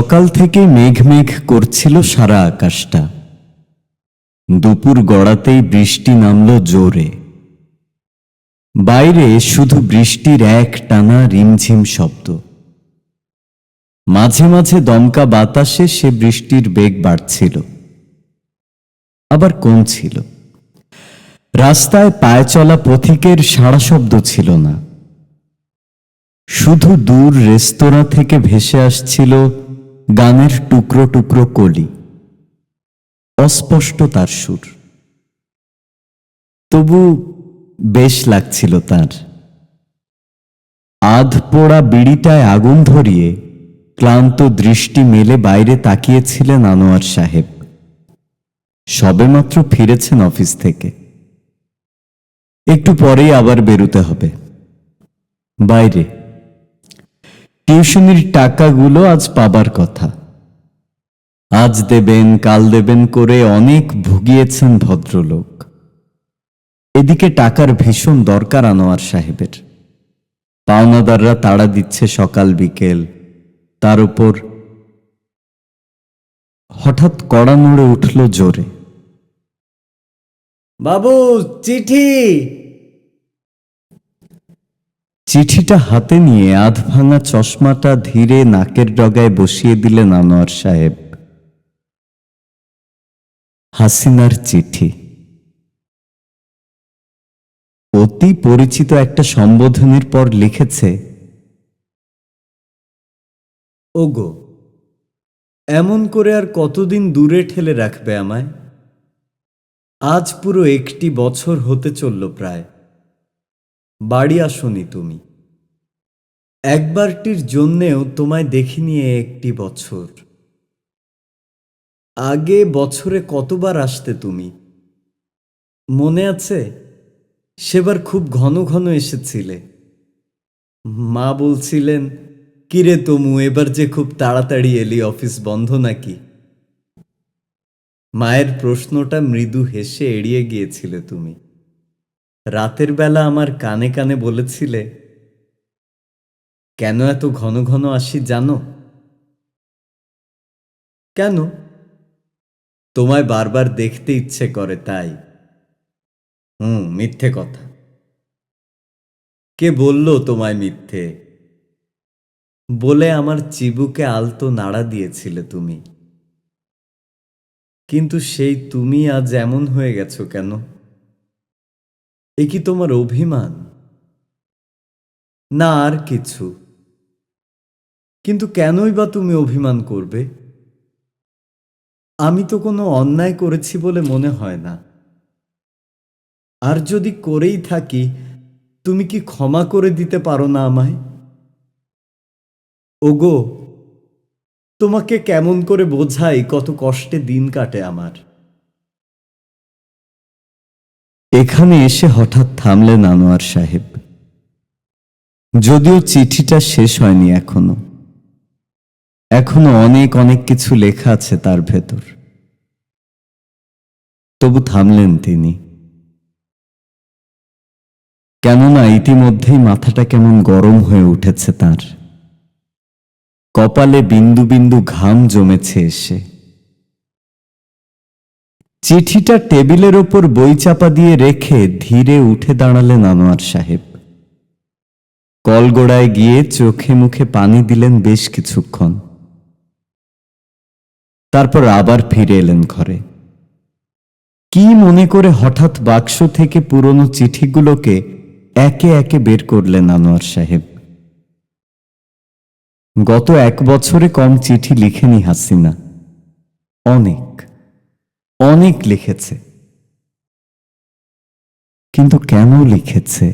সকাল থেকে মেঘ মেঘ করছিল সারা আকাশটা। দুপুর গড়াতেই বৃষ্টি নামল জোরে। বাইরে শুধু বৃষ্টির এক টানা রিমঝিম শব্দ। মাঝে মাঝে দমকা বাতাসে সে বৃষ্টির বেগ বাড়ছিল। আবার কমছিল। রাস্তায় পায়ে চলা পথিকের সাড়া শব্দ ছিল না। শুধু দূর রেস্তোরাঁ থেকে ভেসে আসছিল গানের টুকরো টুকরো কলি। অস্পষ্ট তার সুর। তবু বেশ লাগছিল তার। আধ পোড়া বিড়িটায় আগুন ধরিয়ে ক্লান্ত দৃষ্টি মেলে বাইরে তাকিয়েছিলেন আনোয়ার সাহেব। সবেমাত্র ফিরেছেন অফিস থেকে। একটু পরেই আবার বেরোতে হবে। বাইরে। টিউশনির টাকাগুলো আজ পাবার কথা। আজ দেবেন, কাল দেবেন করে অনেক ভুগিয়েছেন ভদ্রলোক। এদিকে টাকার ভীষণ দরকার আনোয়ার সাহেবের। পাওনাদাররা তাড়া দিচ্ছে সকাল বিকেল। তার উপর হঠাৎ কড়া নড়ে উঠল জোরে। বাবু, চিঠি! চিঠিটা হাতে নিয়ে আধ ভাঙা চশমাটা ধীরে নাকের ডগায় বসিয়ে দিলেন আনোয়ার সাহেব। হাসিনার চিঠি। অতি পরিচিত একটা সম্বোধনের পর লিখেছে, ওগো, এমন করে আর কতদিন দূরে ঠেলে রাখবে আমায়? আজ পুরো একটি বছর হতে চলল প্রায়। বাড়ি আসনি তুমি। একবারটির জন্যেও তোমায় দেখিনি একটি বছর। আগে বছরে কতবার আসতে তুমি? মনে আছে? সেবার খুব ঘন ঘন এসেছিলে। মা বলছিলেন, কিরে তমু, এবার যে খুব তাড়াতাড়ি এলি, অফিস বন্ধ নাকি? মায়ের প্রশ্নটা মৃদু হেসে এড়িয়ে গিয়েছিলে তুমি। রাতের বেলা আমার কানে কানে বলেছিলে, কেন এত ঘন ঘন আসি জানো? কেন? তোমায় বারবার দেখতে ইচ্ছে করে, তাই। হুম, মিথ্যে কথা। কে বলল তোমায় মিথ্যে? বলে আমার চিবুকে আলতো নাড়া দিয়েছিলে তুমি। কিন্তু সেই তুমি আজ এমন হয়ে গেছো কেন? এ কি তোমার অভিমান? না আর কিছু। কিন্তু কেনই বা তুমি অভিমান করবে? আমি তো কোনো অন্যায় করেছি বলে মনে হয় না। আর যদি করেই থাকি, তুমি কি ক্ষমা করে দিতে পারো না আমায়? ওগো, তোমাকে কেমন করে বোঝাই কত কষ্টে দিন কাটে আমার। এখানে এসে হঠাৎ থামলেন আনোয়ার সাহেব। যদিও চিঠিটা শেষ হয়নি এখনও। এখনও অনেক অনেক কিছু লেখা আছে তার ভেতর। তবু থামলেন তিনি। কেননা ইতিমধ্যেই মাথাটা কেমন গরম হয়ে উঠেছে তার। কপালে বিন্দু বিন্দু ঘাম জমেছে এসে। চিঠিটা টেবিলের ওপর বই চাপা দিয়ে রেখে ধীরে উঠে দাঁড়ালেন আনোয়ার সাহেব। কলগোড়ায় গিয়ে চোখে মুখে পানি দিলেন বেশ কিছুক্ষণ। তারপর আবার ফিরে এলেন ঘরে। কি মনে করে হঠাৎ বাক্স থেকে পুরনো চিঠিগুলোকে একে একে বের করলেন আনোয়ার সাহেব। গত এক বছরে কম চিঠি লিখেনি হাসিনা। অনেক। অনেক লিখেছে। কিন্তু কেন লিখেছে?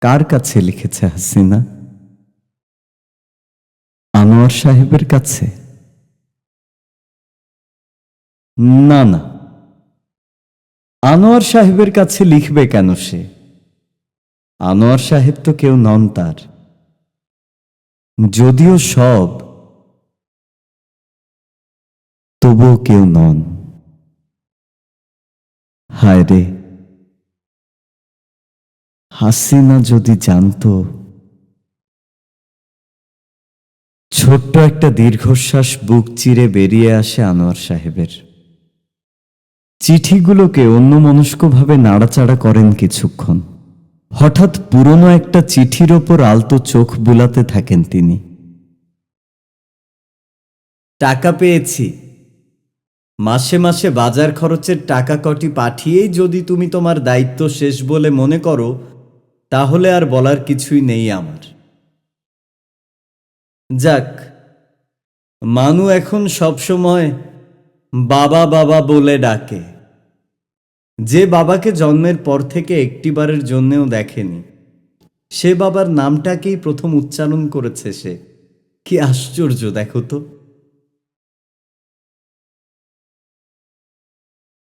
কার কাছে লিখেছে হাসিনা? আনোয়ার সাহেবের কাছে? না না। আনোয়ার সাহেবের কাছে লিখবে কেন সে? আনোয়ার সাহেব তো কেউ নন তার। যদিও সব তবুও কেউ নন। হায় রে। হাসিনা যদি জানতো, ছোট্ট একটা দীর্ঘশ্বাস বুক চিরে বেরিয়ে আসে আনোয়ার সাহেবের। চিঠিগুলোকে অন্যমনস্কভাবে নাড়াচাড়া করেন কিছুক্ষণ। হঠাৎ পুরনো একটা চিঠির ওপর আলতো চোখ বুলাতে থাকেন তিনি। টাকা পেয়েছি। মাসে মাসে বাজার খরচের টাকা কটি পাঠিয়েই যদি তুমি তোমার দায়িত্ব শেষ বলে মনে করো, তাহলে আর বলার কিছুই নেই আমার। যাক, মানু এখন সবসময় বাবা বাবা বলে ডাকে। যে বাবাকে জন্মের পর থেকে একটিবারের জন্যেও দেখেনি, সে বাবার নামটাকেই প্রথম উচ্চারণ করেছে সে। কি আশ্চর্য, দেখো তো।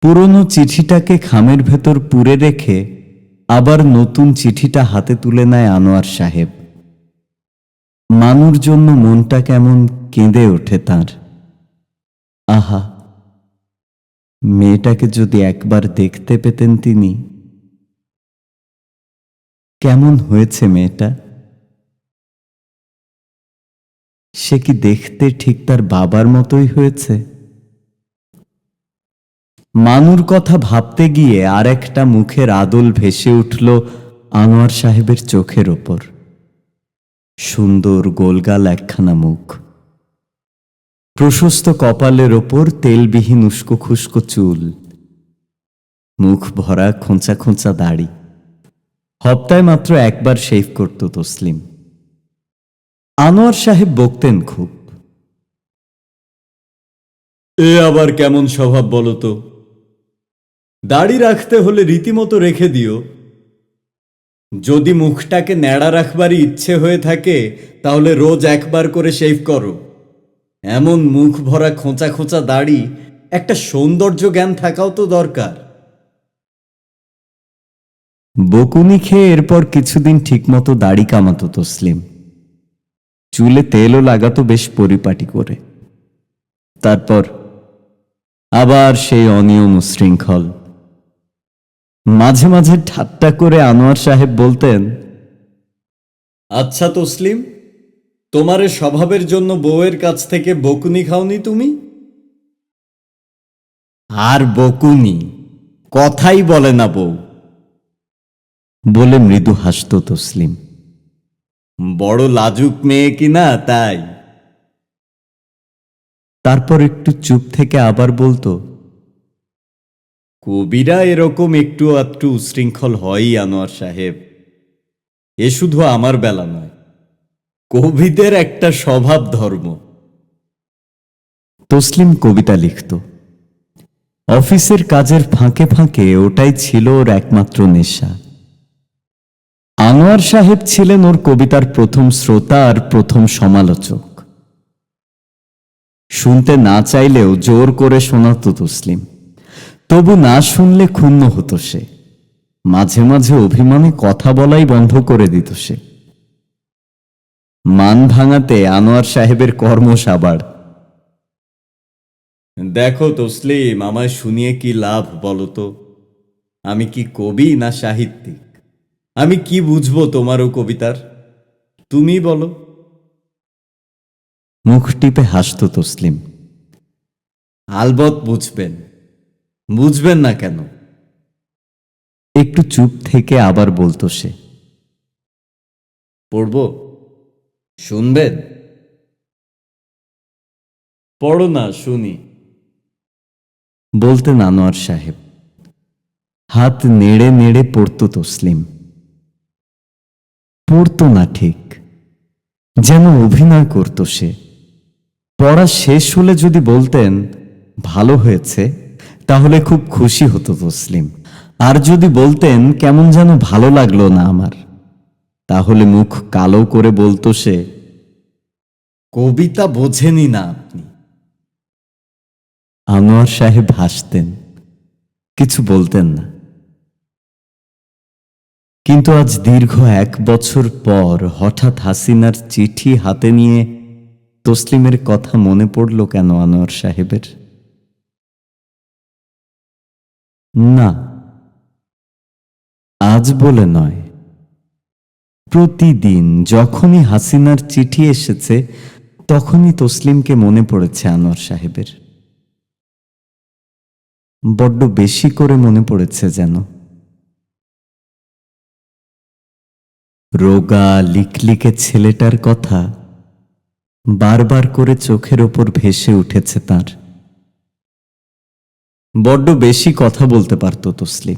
পুরনো চিঠিটাকে খামের ভেতর পুরে রেখে আবার নতুন চিঠিটা হাতে তুলে নেয় আনোয়ার সাহেব। মানুর জন্য মনটা কেমন কেঁদে ওঠে তার। আহা, মেয়েটাকে যদি একবার দেখতে পেতেন তিনি। কেমন হয়েছে মেয়েটা? সে কি দেখতে ঠিক তার বাবার মতোই হয়েছে? মানুর কথা ভাবতে গিয়ে আর একটা মুখের আদল ভেসে উঠল আনোয়ার সাহেবের চোখের ওপর। সুন্দর গোলগাল একখানা মুখ। প্রশস্ত কপালের ওপর তেলবিহীন উস্কো খুস্কো চুল। মুখ ভরা খোঁচা খোঁচা দাড়ি। হপ্তায় মাত্র একবার শেভ করত তসলিম। আনোয়ার সাহেব বকতেন খুব। এ আবার কেমন স্বভাব বলো তো? দাড়ি রাখতে হলে রীতিমতো রেখে দিও। যদি মুখটাকে ন্যাড়া রাখবারই ইচ্ছে হয়ে থাকে, তাহলে রোজ একবার করে শেভ করো। এমন মুখ ভরা খোঁচা খোঁচা দাড়ি, একটা সৌন্দর্য জ্ঞান থাকাও তো দরকার। বকুনি খেয়ে এরপর কিছুদিন ঠিকমতো দাড়ি কামাতো তসলিম। চুলে তেলও লাগাতো বেশ পরিপাটি করে। তারপর আবার সেই অনিয়ম উশৃঙ্খল। মাঝে মাঝে ঠাট্টা করে আনোয়ার সাহেব বলতেন আচ্ছা তসলিম তোমার স্বভাবের জন্য বউয়ের কাছ থেকে বকুনি খাওনি তুমি? আর বকুনি কথাই বলে না বউ। বলে মৃদু হাসত তসলিম। বড় লাজুক মেয়ে কিনা তাই? তারপর একটু চুপ থেকে আবার বলতো কবিরা এরকম একটু আধটু উশৃঙ্খল হয়ই, আনোয়ার সাহেব। এ শুধু আমার বেলা নয়, কবিদের একটা স্বভাব ধর্ম। তসলিম কবিতা লিখত। অফিসের কাজের ফাঁকে ফাঁকে ওটাই ছিল ওর একমাত্র নেশা। আনোয়ার সাহেব ছিলেন ওর কবিতার প্রথম শ্রোতা আর প্রথম সমালোচক। শুনতে না চাইলেও জোর করে শোনাত তসলিম। তবু না শুনলে ক্ষুণ্ণ হতো সে। মাঝে মাঝে অভিমানে কথা বলাই বন্ধ করে দিত সে। মান ভাঙাতে আনোয়ার সাহেবের কর্ম সাবার। দেখো তসলিম আমায় শুনিয়ে কি লাভ বলো তো? আমি কি কবি না সাহিত্যিক? আমি কি বুঝব তোমারও কবিতার? তুমি বলো। মুখ টিপে হাসত তসলিম। আলবত বুঝবেন। বুঝবেন না কেন? একটু চুপ থেকে আবার বলতো সে। পড়ব? শুনবেন? পড়ো না শুনি। বলতেন আনোয়ার সাহেব হাত নেড়ে নেড়ে পড়তো তসলিম। পড়তো না ঠিক যেন অভিনয় করত সে। পড়া শেষ হলে যদি বলতেন ভালো হয়েছে। তাহলে খুব খুশি হতো তসলিম। আর যদি বলতেন, কেমন যেন ভালো লাগল না আমার। তাহলে মুখ কালো করে বলতো সে, কবিতা বোঝেনি না আপনি। আনোয়ার সাহেব হাসতেন, কিছু বলতেন না। কিন্তু আজ দীর্ঘ এক বছর পর হঠাৎ হাসিনার চিঠি হাতে নিয়ে তসলিমের কথা মনে পড়ল কেন আনোয়ার সাহেবের? না, আজ বলে নয়। প্রতিদিন যখনই হাসিনার চিঠি এসেছে, তখনই তসলিমকে মনে পড়েছে আনোয়ার সাহেবের। বড্ড বেশি করে মনে পড়েছে যেন। রোগা লিকলিকে ছেলেটার কথা বারবার করে চোখের ওপর ভেসে উঠেছে তার। বড্ড বেশি কথা বলতে পারত তসলিম।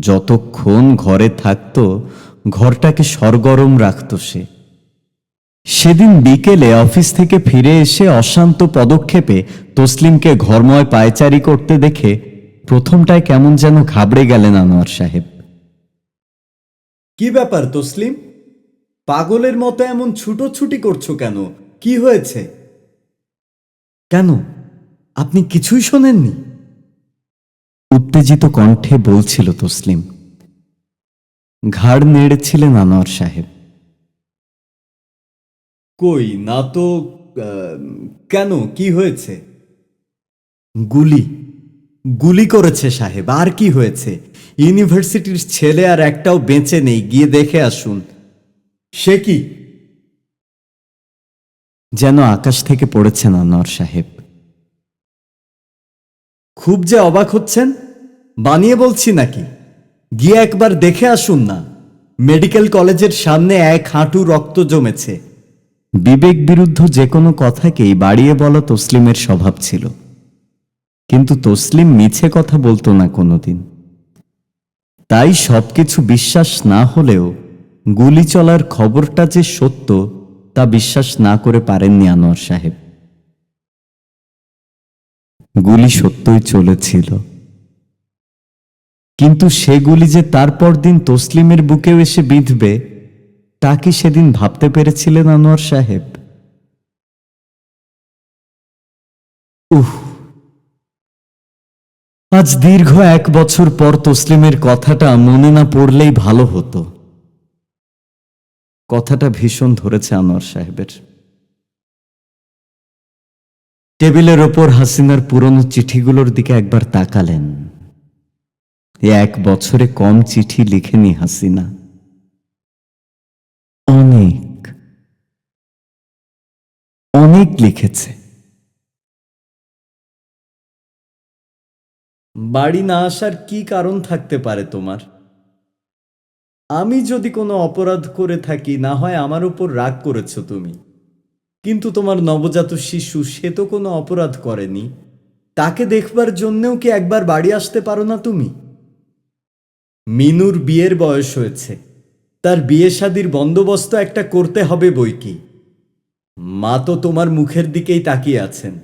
যতক্ষণ ঘরে থাকত ঘরটাকে সরগরম রাখত সে। সেদিন বিকেলে অফিস থেকে ফিরে এসে অশান্ত পদক্ষেপে তসলিমকে ঘরময় পায়চারি করতে দেখে প্রথমটায় কেমন যেন ঘাবড়ে গেলেন আনোয়ার সাহেব। কি ব্যাপার তসলিম? পাগলের মতো এমন ছুটোছুটি করছ কেন? কি হয়েছে? কেন? আপনি কিছুই শোনেননি। উত্তেজিত কণ্ঠে বলছিল তসলিম ঘাড় নেড়েছিলেন আনোয়ার সাহেব। কই না তো কেন কি হয়েছে? গুলি গুলি করেছে সাহেব আর কি হয়েছে? ইউনিভার্সিটির ছেলে আর একটাও বেঁচে নেই গিয়ে দেখে আসুন। সে কি? যেন আকাশ থেকে পড়েছেন আনোয়ার সাহেব। খুব যে অবাক হচ্ছেন, বানিয়ে বলছি নাকি? গিয়ে একবার দেখে আসুন না। মেডিকেল কলেজের সামনে এক হাঁটু রক্ত জমেছে। বিবেক বিরুদ্ধ যে কোনো কথাকেই বাড়িয়ে বলা তসলিমের স্বভাব ছিল। কিন্তু তসলিম মিছে কথা বলতো না কোনোদিন। তাই সবকিছু বিশ্বাস না হলেও গুলি চলার খবরটা যে সত্য, তা বিশ্বাস না করে পারেননি আনোয়ার সাহেব। গুলি সত্যই চলেছিল। কিন্তু সেগুলি যে তারপর দিন তসলিমের বুকেও এসে বিঁধবে, তা কি সেদিন ভাবতে পেরেছিলেন আনোয়ার সাহেব? উহ! আজ দীর্ঘ এক বছর পর তসলিমের কথাটা মনে না পড়লেই ভালো হতো। কথাটা ভীষণ ধরেছে আনোয়ার সাহেবের। টেবিলের ওপর হাসিনার পুরনো চিঠিগুলোর দিকে একবার তাকালেন। এক বছরে কম চিঠি লিখেনি হাসিনা। অনেক। অনেক লিখেছে। বাড়ি না আসার কি কারণ থাকতে পারে তোমার? আমি যদি কোনো অপরাধ করে থাকি, না হয় আমার উপর রাগ করেছ তুমি। কিন্তু তোমার নবজাত শিশু, সে তো কোনো অপরাধ করেনি। তাকে দেখবার জন্যেও কি একবার বাড়ি আসতে পারো না তুমি? মিনুর বিয়ের বয়স হয়েছে। তার বিয়ে শাদির বন্দোবস্ত একটা করতে হবে বই কি? মা তো তোমার মুখের দিকেই তাকিয়ে আছেন।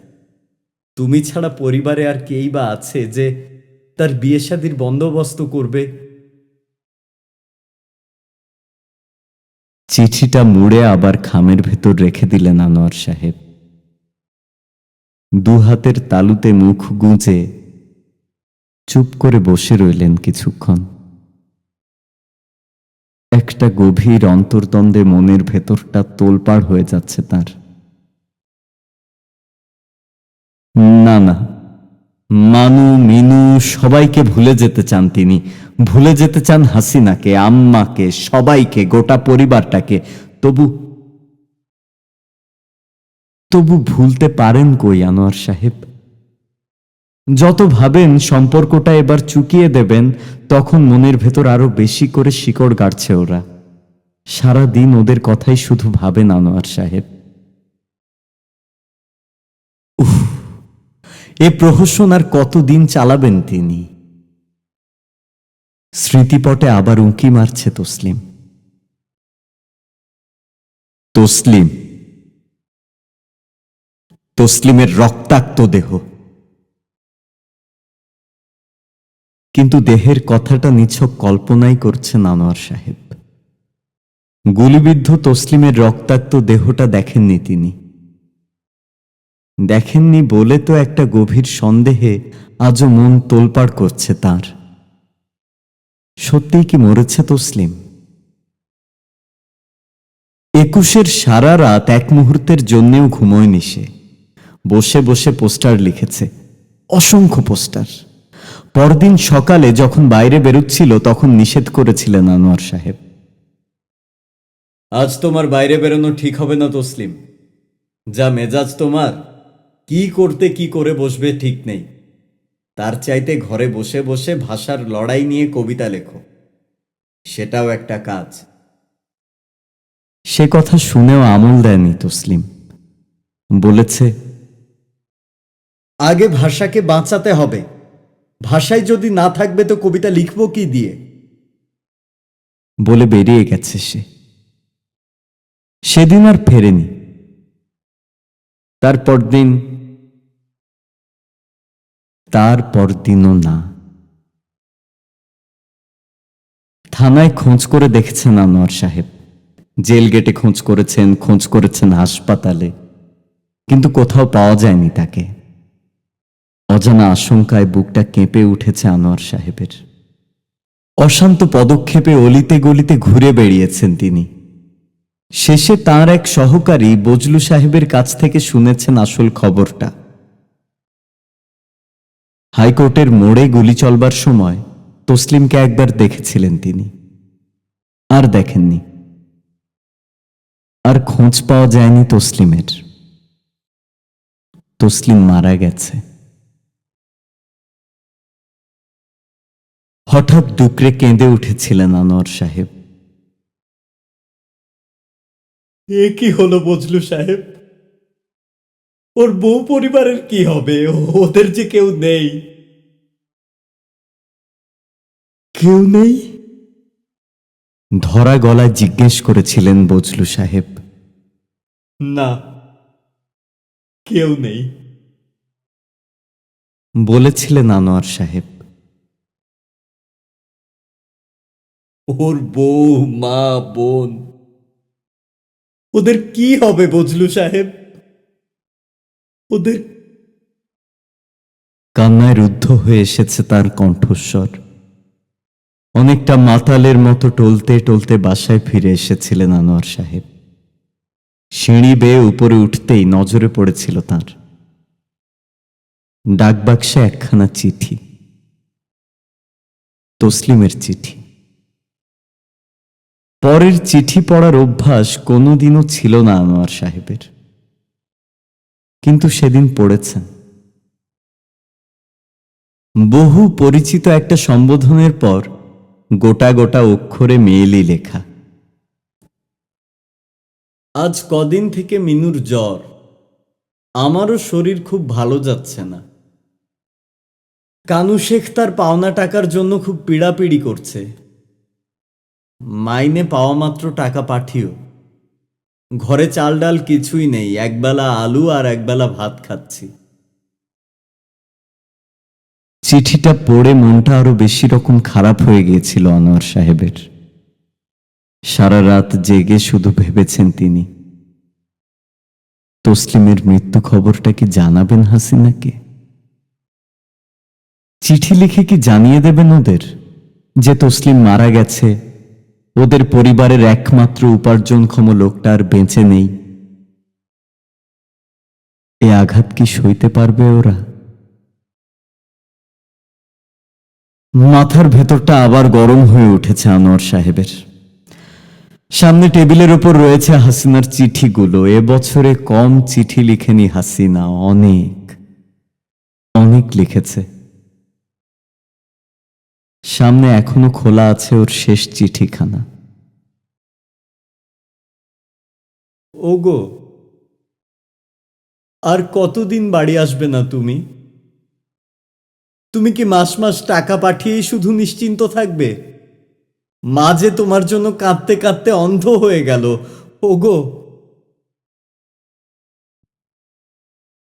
তুমি ছাড়া পরিবারে আর কেই বা আছে যে তার বিয়ে শাদির বন্দোবস্ত করবে? চিঠিটা মুড়ে আবার খামের ভেতর রেখে দিলেন আনোয়ার সাহেব। দু হাতের তালুতে মুখ গুঁজে চুপ করে বসে রইলেন কিছুক্ষণ। একটা গভীর অন্তর্দ্বন্দ্বে মনের ভেতরটা তোলপাড় হয়ে যাচ্ছে তার। না না মানু, মিনু সবাইকে ভুলে যেতে চান তিনি। ভুলে যেতে চান হাসিনাকে, আম্মাকে, সবাইকে, গোটা পরিবারটাকে। তবু তবু ভুলতে পারেন কই আনোয়ার সাহেব? যত ভাবেন সম্পর্কটা এবার চুকিয়ে দেবেন, তখন মনের ভেতর আরও বেশি করে শিকড় গাড়ছে ওরা। সারা দিন ওদের কথাই শুধু ভাবেন আনোয়ার সাহেব। এ প্রহসন আর কতদিন চালাবেন তিনি? স্মৃতিপটে আবার উঁকি মারছে তসলিম। তসলিম। তসলিমের রক্তাক্ত দেহ। কিন্তু দেহের কথাটা নিছক কল্পনাই করছেন আনোয়ার সাহেব। গুলিবিদ্ধ তসলিমের রক্তাক্ত দেহটা দেখেননি তিনি। দেখেননি বলে তো একটা গভীর সন্দেহে আজও মন তোলপাড় করছে তার। সত্যিই কি মরেছে তসলিম? একুশের সারা রাত এক মুহূর্তের জন্যেও ঘুমোয়নি সে। বসে বসে পোস্টার লিখেছে, অসংখ্য পোস্টার। পরদিন সকালে যখন বাইরে বেরুচ্ছিল তখন নিষেধ করেছিলেন আনোয়ার সাহেব। আজ তোমার বাইরে বেরোনো ঠিক হবে না তসলিম। যা মেজাজ তোমার কি করতে কি করে বসবে ঠিক নেই। তার চাইতে ঘরে বসে বসে ভাষার লড়াই নিয়ে কবিতা লেখো। সেটাও একটা কাজ। সে কথা শুনেও আমল দেয়নি তসলিম। বলেছে, আগে ভাষাকে বাঁচাতে হবে। ভাষায় যদি না থাকবে তো কবিতা লিখব কি দিয়ে? বলে বেরিয়ে গেছে সে। সেদিন আর ফেরেনি। তারপর দিন তারপর দিনও না। থানায় খোঁজ করে দেখেছেন আনোয়ার সাহেব। জেল গেটে খোঁজ করেছেন খোঁজ করেছেন হাসপাতালে। কিন্তু কোথাও পাওয়া যায়নি তাকে। অজানা আশঙ্কায় বুকটা কেঁপে উঠেছে আনোয়ার সাহেবের। অশান্ত পদক্ষেপে অলিতে গলিতে ঘুরে বেড়িয়েছেন তিনি। শেষে তার এক সহকারী বজলু সাহেবের কাছ থেকে শুনেছেন আসল খবরটা। হাইকোর্টের মোড়ে গুলি চলবার সময় তসলিমকে একবার দেখেছিলেন তিনি। আর দেখেননি। আর খোঁজ পাওয়া যায়নি তসলিমের। তসলিম মারা গেছে। হঠাৎ দুকরে কেঁদে উঠেছিলেন আনোয়ার সাহেব। এ কি হলো বজলু সাহেব? ওর বউ পরিবারের কি হবে? ওদের যে কেউ নেই। কেউ নেই? ধরা গলায় জিজ্ঞেস করেছিলেন বজলু সাহেব। না কেউ নেই। বলেছিলেন আনোয়ার সাহেব। ওর বউ মা বোন। ওদের কি হবে বজলু সাহেব? ওদের কান্নায় রুদ্ধ হয়ে এসেছে তার কণ্ঠস্বর। অনেকটা মাতালের মতো টলতে টলতে বাসায় ফিরে এসেছিলেন আনোয়ার সাহেব। সিঁড়ি বেয়ে উপরে উঠতেই নজরে পড়েছিল তার। ডাকবাক্সে একখানা চিঠি। তসলিমের চিঠি। পরের চিঠি পড়ার অভ্যাস কোনোদিনও ছিল না আনোয়ার সাহেবের। কিন্তু সেদিন পড়েছেন। বহু পরিচিত একটা সম্বোধনের পর গোটা গোটা অক্ষরে মেয়েলি লেখা। আজ কদিন থেকে মিনুর জ্বর। আমারও শরীর খুব ভালো যাচ্ছে না। কানু শেখ তার পাওনা টাকার জন্য খুব পিড়াপিড়ি করছে। মাইনে পাওয়া মাত্র টাকা পাঠিও। ঘরে চাল ডাল কিছুই নেই, একবেলা আলু আর একবেলা ভাত খাচ্ছি। চিঠিটা পড়ে মনটা আরও বেশি রকম খারাপ হয়ে গিয়েছিল আনোয়ার সাহেবের। সারা রাত জেগে শুধু ভেবেছেন তিনি। তসলিমের মৃত্যু খবরটা কি জানাবেন হাসিনাকে? চিঠি লিখে কি জানিয়ে দেবেন ওদের? যে তসলিম মারা গেছে ওদের পরিবারের একমাত্র উপার্জনক্ষম লোকটা আর বেঁচে নেই। এ আঘাত কি সইতে পারবে ওরা? মাথার ভেতরটা আবার গরম হয়ে উঠেছে আনোয়ার সাহেবের। সামনে টেবিলের ওপর রয়েছে হাসিনার চিঠিগুলো। এবছরে কম চিঠি লিখেনি হাসিনা, অনেক। অনেক লিখেছে। সামনে এখনও খোলা আছে ওর শেষ চিঠিখানা। ওগো, আর কতদিন বাড়ি আসবে না তুমি? তুমি কি মাস মাস টাকা পাঠিয়েই শুধু নিশ্চিন্ত থাকবে? মা যে তোমার জন্য কাঁদতে কাঁদতে অন্ধ হয়ে গেল। ওগো